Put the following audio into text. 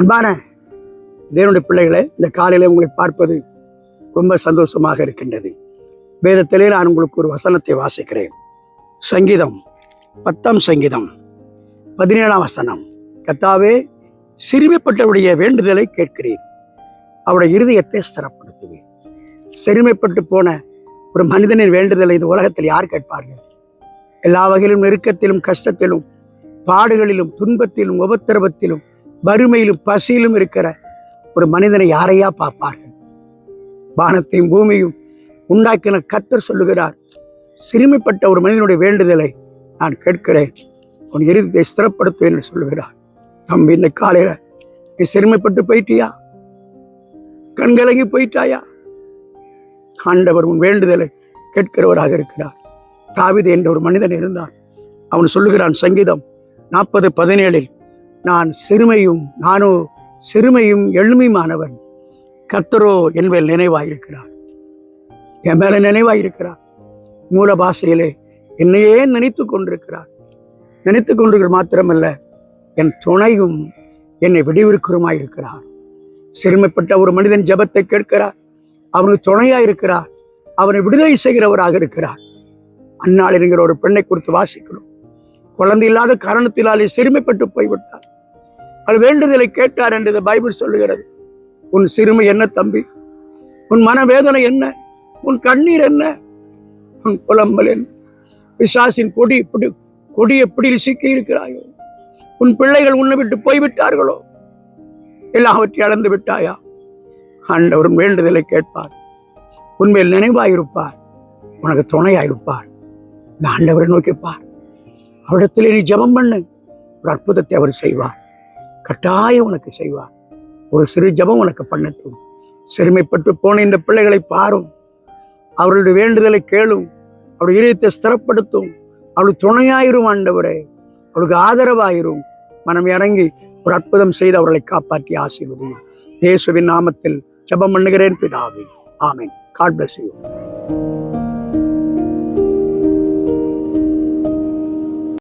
அன்பான தேவனுடைய பிள்ளைகளை இந்த காலையில் உங்களை பார்ப்பது ரொம்ப சந்தோஷமாக இருக்கின்றது. வேதத்திலே நான் உங்களுக்கு ஒரு வசனத்தை வாசிக்கிறேன். சங்கீதம் பத்தாம் சங்கீதம் பதினேழாம் வசனம். கத்தாவே சிறுமைப்பட்டவருடைய வேண்டுதலை கேட்கிறேன் அவருடைய இருதயத்தை ஸ்திரப்படுத்துவேன் சிறுமைப்பட்டு போன ஒரு மனிதனின் வேண்டுதலை இந்த உலகத்தில் யார் கேட்பார்கள்? எல்லா வகையிலும் நெருக்கத்திலும் கஷ்டத்திலும் பாடுகளிலும் துன்பத்திலும் உபத்திரவத்திலும் வறுமையிலும் பசியிலும் இருக்கிற ஒரு மனிதனை யாரையா பார்ப்பார்கள் வானத்தையும் பூமியும் உண்டாக்கின கத்தர் சொல்லுகிறார் சிறுமிப்பட்ட ஒரு மனிதனுடைய வேண்டுதலை நான் கேட்கிறேன். உன் இறுதியை ஸ்திரப்படுத்துவேன் என்று சொல்லுகிறார். தம்பி இந்த காலையில நீ சிறுமைப்பட்டு போயிட்டியா? கண்கலங்கி போயிட்டாயா? ஆண்டவர் உன் வேண்டுதலை கேட்கிறவராக இருக்கிறார். தாவிது என்ற ஒரு மனிதன் இருந்தான். அவன் சொல்லுகிறான் சங்கீதம் நாற்பது பதினேழில் நான் சிறுமையும் நானோ சிறுமையும் எளிமையுமானவன் கர்த்தரோ என் மேல் நினைவாயிருக்கிறார். என் மேல நினைவாயிருக்கிறார். மூல பாஷையிலே என்னையே நினைத்து கொண்டிருக்கிறார். நினைத்து கொண்டிருக்கிற மாத்திரமல்ல என் துணையும் என்னை விடுவிருக்கிறமாயிருக்கிறார் சிறுமைப்பட்ட ஒரு மனிதன் ஜெபத்தை கேட்கிறார். அவனுக்கு துணையாயிருக்கிறார். அவனை விடுதலை செய்கிறவராக இருக்கிறார். அந்நாள் என்கிற ஒரு பெண்ணை குறித்து வாசிக்கிறோம். குழந்தை இல்லாத காரணத்தினாலே சிறுமைப்பட்டு போய்விட்டார். அது வேண்டுதலை கேட்டார் என்று பைபிள் சொல்லுகிறது. உன் சிறுமை என்ன தம்பி? உன் மனவேதனை என்ன? உன் கண்ணீர் என்ன? உன் புலம்பல் என்ன? பிசாசின் கொடி இப்படி கொடி எப்படி சிக்கி இருக்கிறாயோ? உன் பிள்ளைகள் உன்னை விட்டு போய்விட்டார்களோ? எல்லாவற்றையும் அளந்து விட்டாயா? ஆண்டவர் வேண்டுதலை கேட்பார். உண்மையில் நினைவாயிருப்பார். உனக்கு துணையாயிருப்பார். இந்த ஆண்டவரை நோக்கிப்பார். அவரிடத்தில் நீ ஜெபம் பண்ணு. ஒரு அற்புதத்தை அவர் செய்வார். கட்டாயம் உனக்கு செய்வார். ஒரு சிறு ஜெபம் உனக்கு பண்ணட்டும். சிறுமைப்பட்டு போன இந்த பிள்ளைகளை பாரும். அவர்களுடைய வேண்டுதலை கேளும். அவருடைய இதயத்தை ஸ்திரப்படுத்தும். அவளுக்கு துணையாயிரும் ஆண்டவரே. அவளுக்கு ஆதரவாயிரும். மனம் இறங்கி ஒரு அற்புதம் செய்து அவர்களை காப்பாற்றி ஆசீர்வதியும். இயேசுவின் நாமத்தில் ஜபம் பண்ணுகிறேன் பிதாவே. ஆமேன். God bless you.